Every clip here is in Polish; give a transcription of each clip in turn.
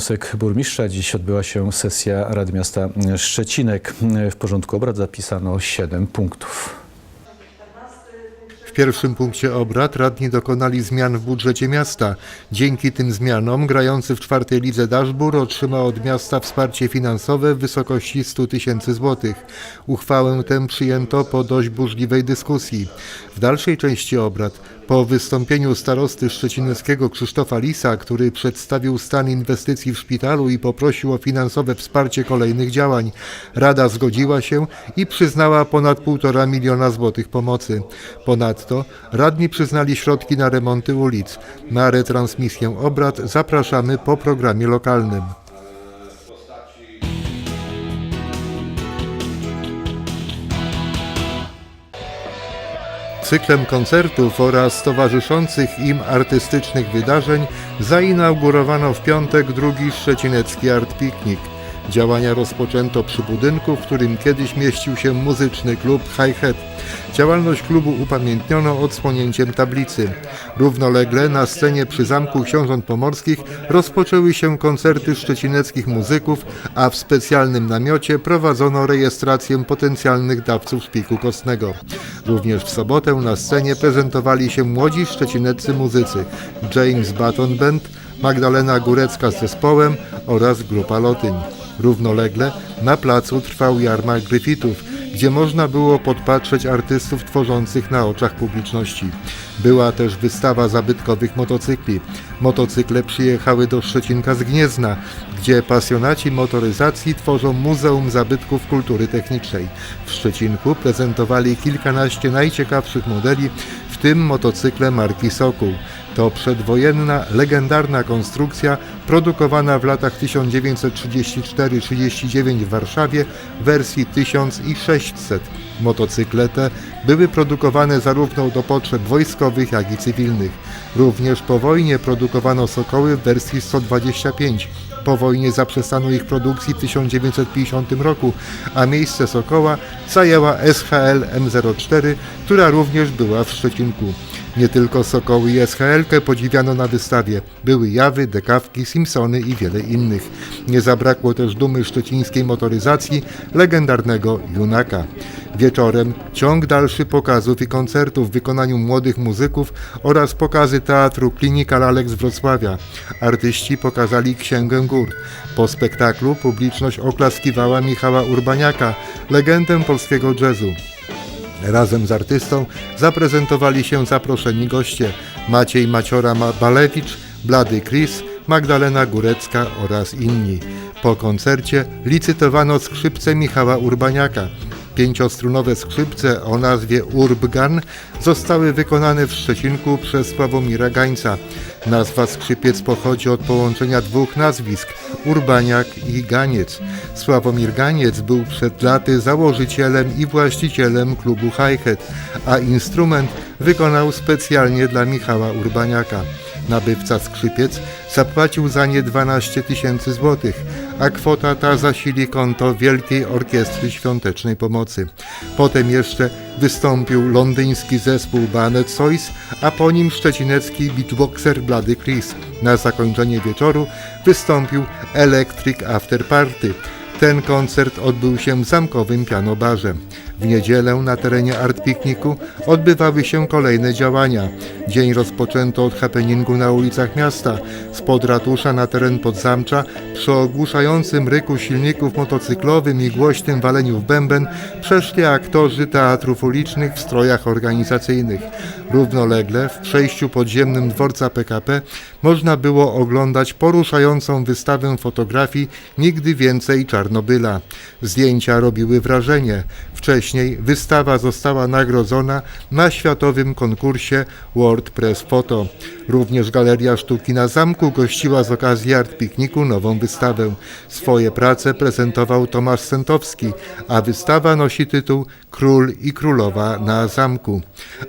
wniosek burmistrza. Dziś odbyła się sesja Rady Miasta Szczecinek. W porządku obrad zapisano 7 punktów. Pierwszym punkcie obrad radni dokonali zmian w budżecie miasta. Dzięki tym zmianom grający w czwartej lidze Daszbur otrzyma od miasta wsparcie finansowe w wysokości 100 tysięcy złotych. Uchwałę tę przyjęto po dość burzliwej dyskusji. W dalszej części obrad po wystąpieniu starosty szczecineckiego Krzysztofa Lisa, który przedstawił stan inwestycji w szpitalu i poprosił o finansowe wsparcie kolejnych działań, Rada zgodziła się i przyznała ponad 1,5 miliona złotych pomocy. Ponadto radni przyznali środki na remonty ulic. Na retransmisję obrad zapraszamy po programie lokalnym. Cyklem koncertów oraz towarzyszących im artystycznych wydarzeń zainaugurowano w piątek drugi szczecinecki Art Picnic. Działania rozpoczęto przy budynku, w którym kiedyś mieścił się muzyczny klub Hi Hat. Działalność klubu upamiętniono odsłonięciem tablicy. Równolegle na scenie przy Zamku Książąt Pomorskich rozpoczęły się koncerty szczecineckich muzyków, a w specjalnym namiocie prowadzono rejestrację potencjalnych dawców szpiku kostnego. Również w sobotę na scenie prezentowali się młodzi szczecineccy muzycy James Button Band, Magdalena Górecka z zespołem oraz grupa Lotyń. Równolegle na placu trwał jarmark Griffithów, gdzie można było podpatrzeć artystów tworzących na oczach publiczności. Była też wystawa zabytkowych motocykli. Motocykle przyjechały do Szczecinka z Gniezna, gdzie pasjonaci motoryzacji tworzą Muzeum Zabytków Kultury Technicznej. W Szczecinku prezentowali kilkanaście najciekawszych modeli, w tym motocykle marki Sokół. To przedwojenna, legendarna konstrukcja produkowana w latach 1934-39 w Warszawie w wersji 1600. Motocykle te były produkowane zarówno do potrzeb wojskowych, jak i cywilnych. Również po wojnie produkowano Sokoły w wersji 125. Po wojnie zaprzestano ich produkcji w 1950 roku, a miejsce Sokoła zajęła SHL M04, która również była w Szczecinku. Nie tylko Sokoły i SHL-kę podziwiano na wystawie. Były Jawy, Dekawki, Simpsony i wiele innych. Nie zabrakło też dumy szczecińskiej motoryzacji, legendarnego Junaka. Wieczorem ciąg dalszy pokazów i koncertów w wykonaniu młodych muzyków oraz pokazy teatru Klinika Lalek z Wrocławia. Artyści pokazali Księgę Gór. Po spektaklu publiczność oklaskiwała Michała Urbaniaka, legendę polskiego jazzu. Razem z artystą zaprezentowali się zaproszeni goście Maciej Maciora Balewicz, Blady Chris, Magdalena Górecka oraz inni. Po koncercie licytowano skrzypce Michała Urbaniaka. Pięciostrunowe skrzypce o nazwie Urbgan zostały wykonane w Szczecinku przez Sławomira Gańca. Nazwa skrzypiec pochodzi od połączenia dwóch nazwisk Urbaniak i Ganiec. Sławomir Ganiec był przed laty założycielem i właścicielem klubu Hi-Hat, a instrument wykonał specjalnie dla Michała Urbaniaka. Nabywca skrzypiec zapłacił za nie 12 tysięcy złotych, a kwota ta zasili konto Wielkiej Orkiestry Świątecznej Pomocy. Potem jeszcze wystąpił londyński zespół Banet Sois, a po nim szczecinecki beatboxer Blady Chris. Na zakończenie wieczoru wystąpił Electric After Party. Ten koncert odbył się w zamkowym pianobarze. W niedzielę na terenie Art Pikniku odbywały się kolejne działania. Dzień rozpoczęto od happeningu na ulicach miasta. Spod ratusza na teren Podzamcza przy ogłuszającym ryku silników motocyklowym i głośnym waleniu w bęben przeszli aktorzy teatrów ulicznych w strojach organizacyjnych. Równolegle w przejściu podziemnym dworca PKP można było oglądać poruszającą wystawę fotografii Nigdy więcej Czarnobyla. Zdjęcia robiły wrażenie. Wcześniej wystawa została nagrodzona na światowym konkursie World Press Photo. Również Galeria Sztuki na Zamku gościła z okazji Art Pikniku nową wystawę. Swoje prace prezentował Tomasz Sentowski, a wystawa nosi tytuł Król i Królowa na Zamku.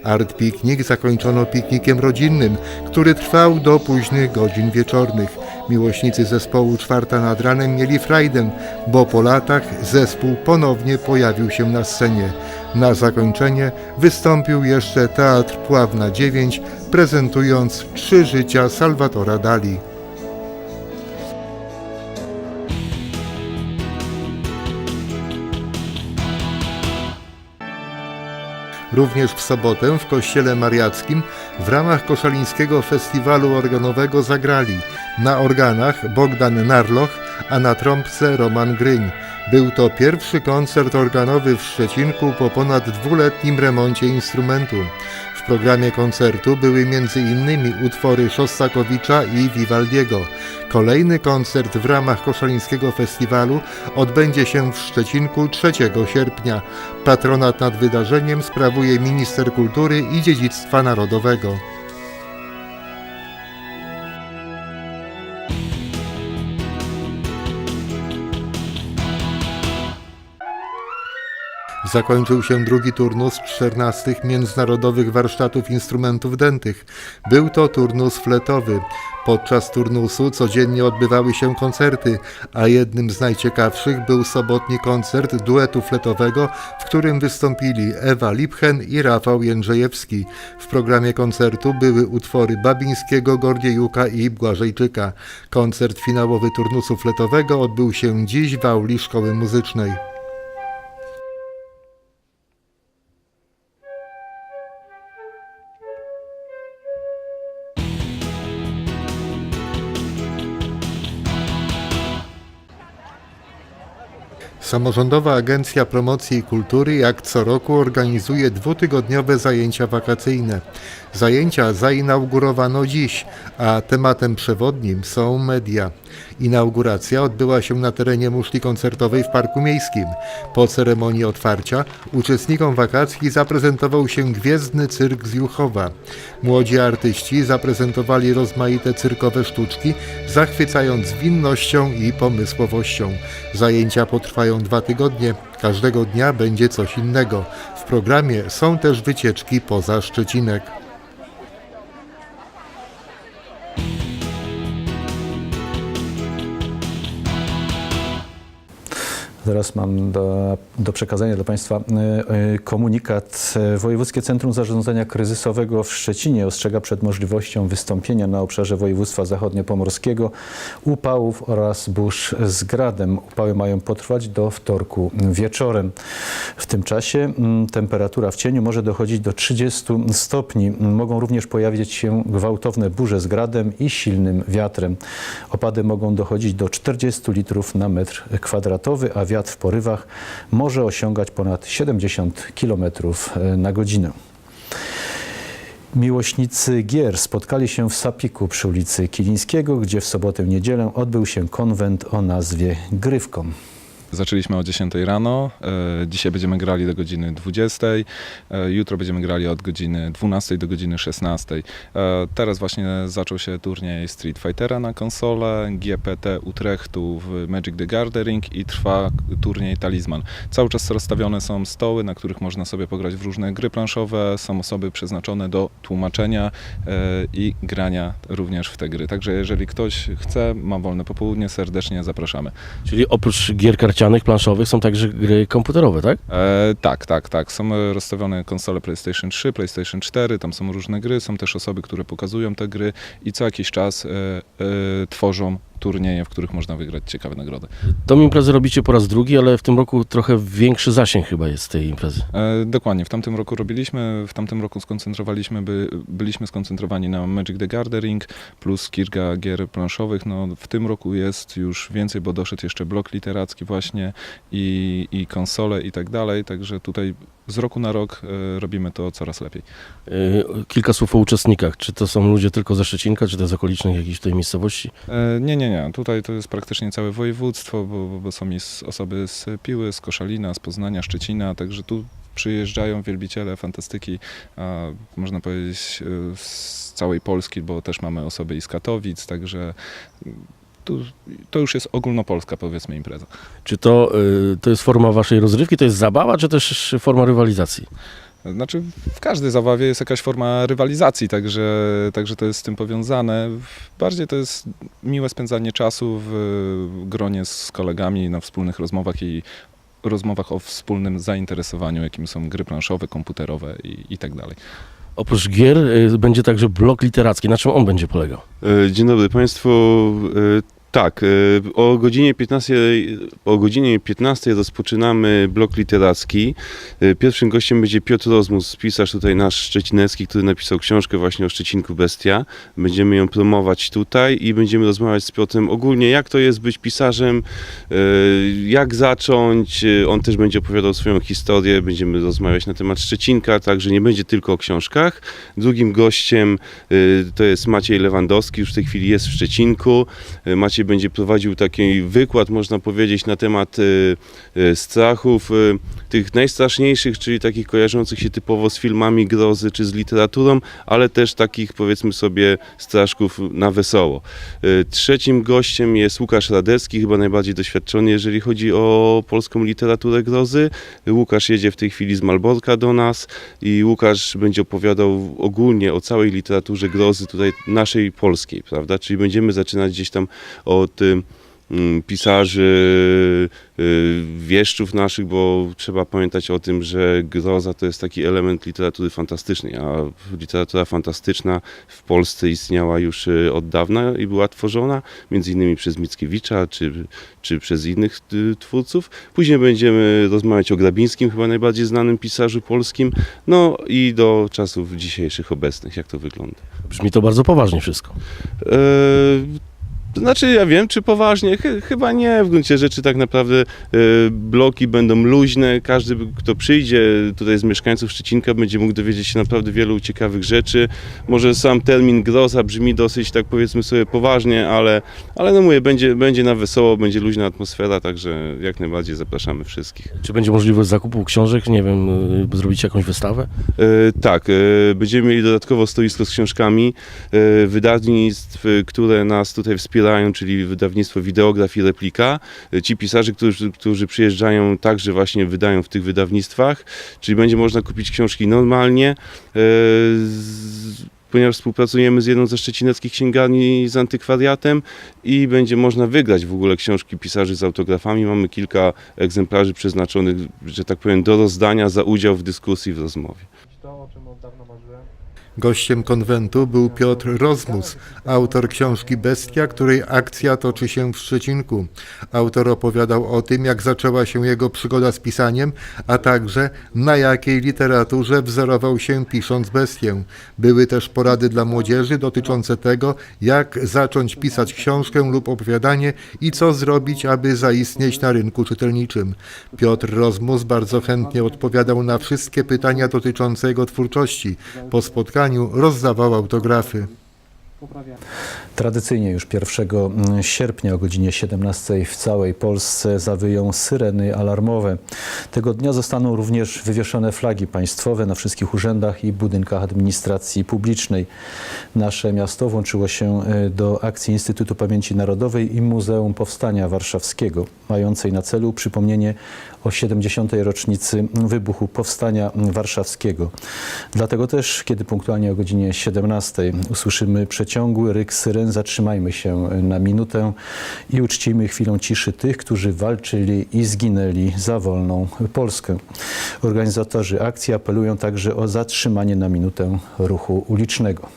Art Piknik zakończono piknikiem rodzinnym, który trwał do późnych godzin wieczornych. Miłośnicy zespołu Czwarta nad ranem mieli frajdę, bo po latach zespół ponownie pojawił się na scenie. Na zakończenie wystąpił jeszcze Teatr Pławna 9, prezentując Trzy życia Salwatora Dali. Również w sobotę w Kościele Mariackim w ramach Koszalińskiego Festiwalu Organowego zagrali na organach Bogdan Narloch, a na trąbce Roman Gryń. Był to pierwszy koncert organowy w Szczecinku po ponad dwuletnim remoncie instrumentu. W programie koncertu były m.in. utwory Szostakowicza i Vivaldiego. Kolejny koncert w ramach Koszalińskiego Festiwalu odbędzie się w Szczecinku 3 sierpnia. Patronat nad wydarzeniem sprawuje Minister Kultury i Dziedzictwa Narodowego. Zakończył się drugi turnus 14 międzynarodowych warsztatów instrumentów dętych. Był to turnus fletowy. Podczas turnusu codziennie odbywały się koncerty, a jednym z najciekawszych był sobotni koncert duetu fletowego, w którym wystąpili Ewa Lipchen i Rafał Jędrzejewski. W programie koncertu były utwory Babińskiego, Gordziejuka i Błażejczyka. Koncert finałowy turnusu fletowego odbył się dziś w auli Szkoły Muzycznej. Samorządowa Agencja Promocji i Kultury jak co roku organizuje dwutygodniowe zajęcia wakacyjne. Zajęcia zainaugurowano dziś, a tematem przewodnim są media. Inauguracja odbyła się na terenie muszli koncertowej w Parku Miejskim. Po ceremonii otwarcia uczestnikom wakacji zaprezentował się Gwiezdny Cyrk z Juchowa. Młodzi artyści zaprezentowali rozmaite cyrkowe sztuczki, zachwycając zwinnością i pomysłowością. Zajęcia potrwają dwa tygodnie. Każdego dnia będzie coś innego. W programie są też wycieczki poza Szczecinek. Teraz mam do, do przekazania dla Państwa e, e, komunikat. Wojewódzkie Centrum Zarządzania Kryzysowego w Szczecinie ostrzega przed możliwością wystąpienia na obszarze województwa zachodniopomorskiego upałów oraz burz z gradem. Upały mają potrwać do wtorku wieczorem. W tym czasie mm, temperatura w cieniu może dochodzić do 30 stopni. Mogą również pojawić się gwałtowne burze z gradem i silnym wiatrem. Opady mogą dochodzić do 40 litrów na metr kwadratowy, a wiatr w porywach może osiągać ponad 70 km na godzinę. Miłośnicy gier spotkali się w Sapiku przy ulicy Kilińskiego, gdzie w sobotę niedzielę odbył się konwent o nazwie Grywkom. Zaczęliśmy o 10 rano, e, dzisiaj będziemy grali do godziny 20, e, jutro będziemy grali od godziny 12 do godziny 16. E, teraz właśnie zaczął się turniej Street Fightera na konsolę, GPT Utrechtu w Magic the Gathering i trwa turniej Talizman. Cały czas rozstawione są stoły, na których można sobie pograć w różne gry planszowe, są osoby przeznaczone do tłumaczenia i grania również w te gry. Także jeżeli ktoś chce, ma wolne popołudnie, serdecznie zapraszamy. Czyli oprócz gier karcianych, planszowych są także gry komputerowe, tak? E, tak, tak, tak. Są rozstawione konsole PlayStation 3, PlayStation 4, tam są różne gry, są też osoby, które pokazują te gry i co jakiś czas e, e, tworzą turnieje, w których można wygrać ciekawe nagrody. Tą imprezę robicie po raz drugi, ale w tym roku trochę większy zasięg chyba jest tej imprezy. E, dokładnie, w tamtym roku robiliśmy, w tamtym roku skoncentrowaliśmy, by, byliśmy skoncentrowani na Magic the Gathering plus kilka gier planszowych. No, w tym roku jest już więcej, bo doszedł jeszcze blok literacki właśnie i, i konsole i tak dalej, także tutaj z roku na rok e, robimy to coraz lepiej. Yy, Kilka słów o uczestnikach. Czy to są ludzie tylko ze Szczecinka, czy to z okolicznych jakichś tutaj miejscowości? E, Nie, nie, nie. Tutaj to jest praktycznie całe województwo, bo, bo- bo są i z, osoby z Piły, z Koszalina, z Poznania, Szczecina, także tu przyjeżdżają wielbiciele fantastyki, a można powiedzieć e, z całej Polski, bo też mamy osoby i z Katowic, także tu, to już jest ogólnopolska powiedzmy impreza. Czy to, yy, to jest forma waszej rozrywki, to jest zabawa, czy też forma rywalizacji? Znaczy w każdej zabawie jest jakaś forma rywalizacji, także, także to jest z tym powiązane. Bardziej to jest miłe spędzanie czasu w gronie z kolegami na wspólnych rozmowach i rozmowach o wspólnym zainteresowaniu, jakim są gry planszowe, komputerowe i, i tak dalej. Oprócz gier yy, będzie także blok literacki. Na czym on będzie polegał? E, Dzień dobry Państwu. Tak, y, o godzinie 15, o godzinie 15 rozpoczynamy blok literacki. Y, Pierwszym gościem będzie Piotr Rozmus, pisarz tutaj nasz szczecinecki, który napisał książkę właśnie o Szczecinku Bestia. Będziemy ją promować tutaj i będziemy rozmawiać z Piotrem ogólnie, jak to jest być pisarzem, y, jak zacząć. On też będzie opowiadał swoją historię, będziemy rozmawiać na temat Szczecinka, także nie będzie tylko o książkach. Drugim gościem to jest Maciej Lewandowski, już w tej chwili jest w Szczecinku. Y, Maciej będzie prowadził taki wykład, można powiedzieć, na temat y, y, strachów, y, tych najstraszniejszych, czyli takich kojarzących się typowo z filmami grozy czy z literaturą, ale też takich powiedzmy sobie straszków na wesoło. Trzecim gościem jest Łukasz Radecki, chyba najbardziej doświadczony, jeżeli chodzi o polską literaturę grozy. Łukasz jedzie w tej chwili z Malborka do nas i Łukasz będzie opowiadał ogólnie o całej literaturze grozy tutaj naszej polskiej, prawda? Czyli będziemy zaczynać gdzieś tam od mm, pisarzy, y, wieszczów naszych, bo trzeba pamiętać o tym, że groza to jest taki element literatury fantastycznej, a literatura fantastyczna w Polsce istniała już y, od dawna i była tworzona, między innymi przez Mickiewicza czy, czy przez innych y, twórców. Później będziemy rozmawiać o Grabińskim, chyba najbardziej znanym pisarzu polskim, no i do czasów dzisiejszych, obecnych, jak to wygląda. Brzmi to bardzo poważnie wszystko. Eee, to znaczy, ja wiem, czy poważnie? Chy- chyba nie. W gruncie rzeczy tak naprawdę e, bloki będą luźne. Każdy, kto przyjdzie tutaj z mieszkańców Szczecinka, będzie mógł dowiedzieć się naprawdę wielu ciekawych rzeczy. Może sam termin groza brzmi dosyć, tak powiedzmy sobie, poważnie, ale, ale no mówię, będzie, będzie na wesoło, będzie luźna atmosfera, także jak najbardziej zapraszamy wszystkich. Czy będzie możliwość zakupu książek? Nie wiem, y, zrobić jakąś wystawę? E, tak, będziemy mieli dodatkowo stoisko z książkami wydawnictw, które nas tutaj wspierają, czyli wydawnictwo Wideograf i Replika. Ci pisarze, którzy, którzy przyjeżdżają, także właśnie wydają w tych wydawnictwach, czyli będzie można kupić książki normalnie. e, z- Ponieważ współpracujemy z jedną ze szczecineckich księgarni z antykwariatem i będzie można wygrać w ogóle książki pisarzy z autografami. Mamy kilka egzemplarzy przeznaczonych, że tak powiem, do rozdania za udział w dyskusji, w rozmowie. Gościem konwentu był Piotr Rozmus, autor książki Bestia, której akcja toczy się w Szczecinku. Autor opowiadał o tym, jak zaczęła się jego przygoda z pisaniem, a także na jakiej literaturze wzorował się pisząc Bestię. Były też porady dla młodzieży dotyczące tego, jak zacząć pisać książkę lub opowiadanie i co zrobić, aby zaistnieć na rynku czytelniczym. Piotr Rozmus bardzo chętnie odpowiadał na wszystkie pytania dotyczące jego twórczości. Po spotkaniu rozdawał autografy. Tradycyjnie już 1 sierpnia o godzinie 17 w całej Polsce zawyją syreny alarmowe. Tego dnia zostaną również wywieszone flagi państwowe na wszystkich urzędach i budynkach administracji publicznej. Nasze miasto włączyło się e, do akcji Instytutu Pamięci Narodowej i Muzeum Powstania Warszawskiego, mającej na celu przypomnienie o 70. rocznicy wybuchu Powstania Warszawskiego. Dlatego też, kiedy punktualnie o godzinie 17 usłyszymy przeciągły ryk syren, zatrzymajmy się na minutę i uczcijmy chwilą ciszy tych, którzy walczyli i zginęli za wolną Polskę. Organizatorzy akcji apelują także o zatrzymanie na minutę ruchu ulicznego.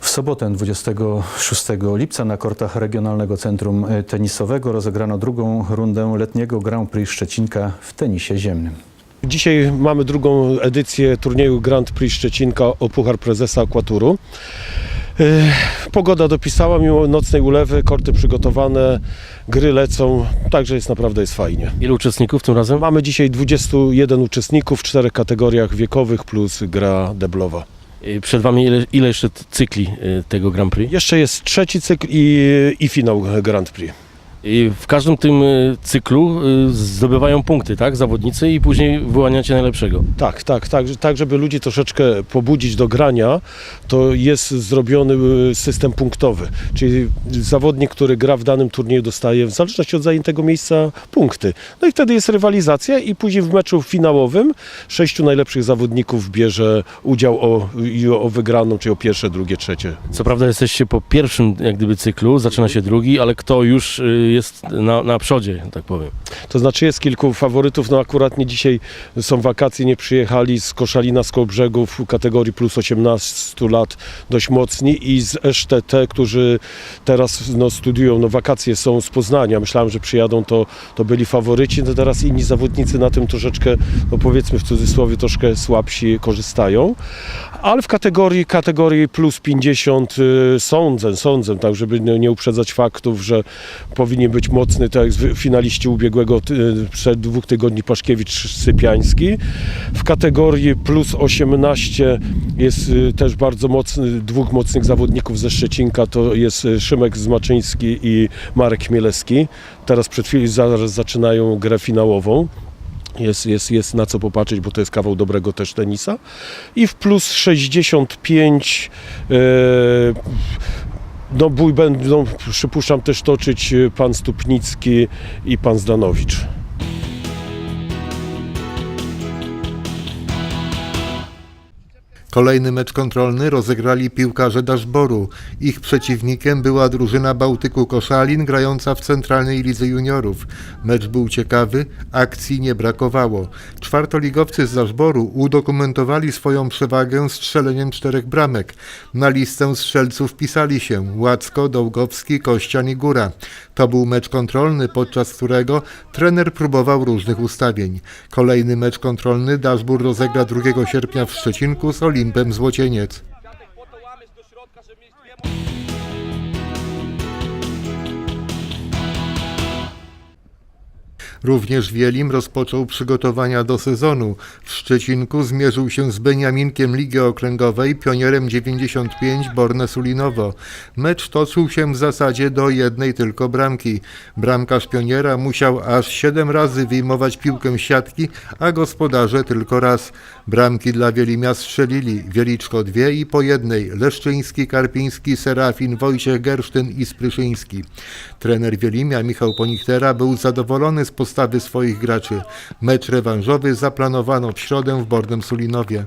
W sobotę 26 lipca na kortach Regionalnego Centrum Tenisowego rozegrano drugą rundę letniego Grand Prix Szczecinka w tenisie ziemnym. Dzisiaj mamy drugą edycję turnieju Grand Prix Szczecinka o Puchar Prezesa Aquaturu. Yy, Pogoda dopisała mimo nocnej ulewy, korty przygotowane, gry lecą, także jest naprawdę jest fajnie. Ilu uczestników tym razem? Mamy dzisiaj 21 uczestników w czterech kategoriach wiekowych plus gra deblowa. Y, Przed Wami ile, ile jeszcze t- cykli y, tego Grand Prix? Jeszcze jest trzeci cykl i, i finał Grand Prix. I w każdym tym y, cyklu y, zdobywają punkty, tak? Zawodnicy i później wyłaniacie najlepszego. Tak, tak, tak, tak, żeby ludzi troszeczkę pobudzić do grania, to jest zrobiony y, system punktowy. Czyli zawodnik, który gra w danym turnieju dostaje w zależności od zajętego miejsca punkty. No i wtedy jest rywalizacja i później w meczu finałowym sześciu najlepszych zawodników bierze udział o, o wygraną, czyli o pierwsze, drugie, trzecie. Co prawda jesteście po pierwszym jak gdyby cyklu, zaczyna się drugi, ale kto już jest na, na przodzie, tak powiem. To znaczy jest kilku faworytów, no akurat nie dzisiaj są wakacje, nie przyjechali z Koszalina, z Kołbrzegów kategorii plus 18 lat dość mocni i z STT, którzy teraz no, studiują, no wakacje są z Poznania, myślałem, że przyjadą, to, to byli faworyci, no teraz inni zawodnicy na tym troszeczkę, no powiedzmy w cudzysłowie, troszkę słabsi korzystają, ale w kategorii, kategorii plus 50 y, sądzę, sądzę, tak żeby nie, uprzedzać faktów, że powinien być mocny, tak jak finaliści ubiegłego przed dwóch tygodni Paszkiewicz Sypiański. W kategorii plus 18 jest y, też bardzo mocny, dwóch mocnych zawodników ze Szczecinka, to jest y, Szymek Zmaczyński i Marek Chmielewski. Teraz przed chwilą zaraz zaczynają grę finałową. Jest, jest, jest na co popatrzeć, bo to jest kawał dobrego też tenisa. I w plus 65 e, no bój będą, przypuszczam, też toczyć e, pan Stupnicki i pan Zdanowicz. Kolejny mecz kontrolny rozegrali piłkarze Daszboru. Ich przeciwnikiem była drużyna Bałtyku Koszalin grająca w Centralnej Lidze Juniorów. Mecz był ciekawy, akcji nie brakowało. Czwartoligowcy z Daszboru udokumentowali swoją przewagę strzeleniem czterech bramek. Na listę strzelców pisali się Łacko, Dołgowski, Kościan i Góra. To był mecz kontrolny, podczas którego trener próbował różnych ustawień. Kolejny mecz kontrolny Daszbór rozegra 2 sierpnia w Szczecinku z Olimpem Złocieniec. Również Wielim rozpoczął przygotowania do sezonu. W Szczecinku zmierzył się z Beniaminkiem Ligi Okręgowej, pionierem 95 Borne Sulinowo. Mecz toczył się w zasadzie do jednej tylko bramki. Bramkarz pioniera musiał aż 7 razy wyjmować piłkę siatki, a gospodarze tylko raz. Bramki dla Wielimia strzelili Wieliczko dwie i po jednej Leszczyński, Karpiński, Serafin, Wojciech Gersztyn i Spryszyński. Trener Wielimia Michał Ponichtera był zadowolony z postawy swoich graczy. Mecz rewanżowy zaplanowano w środę w Bornem Sulinowie.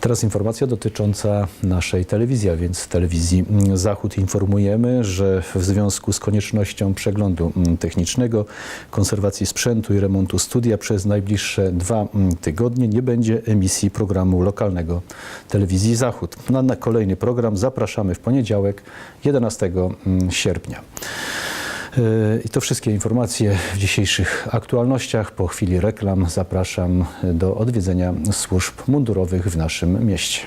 Teraz informacja dotycząca naszej telewizji, a więc telewizji Zachód informujemy, że w związku z koniecznością przeglądu mm, technicznego, konserwacji sprzętu i remontu studia przez najbliższe dwa mm, tygodnie nie będzie emisji programu lokalnego telewizji Zachód. Na, na kolejny program zapraszamy w poniedziałek 11 mm, sierpnia. Yy, I to wszystkie informacje w dzisiejszych aktualnościach. Po chwili reklam zapraszam do odwiedzenia służb mundurowych w naszym mieście.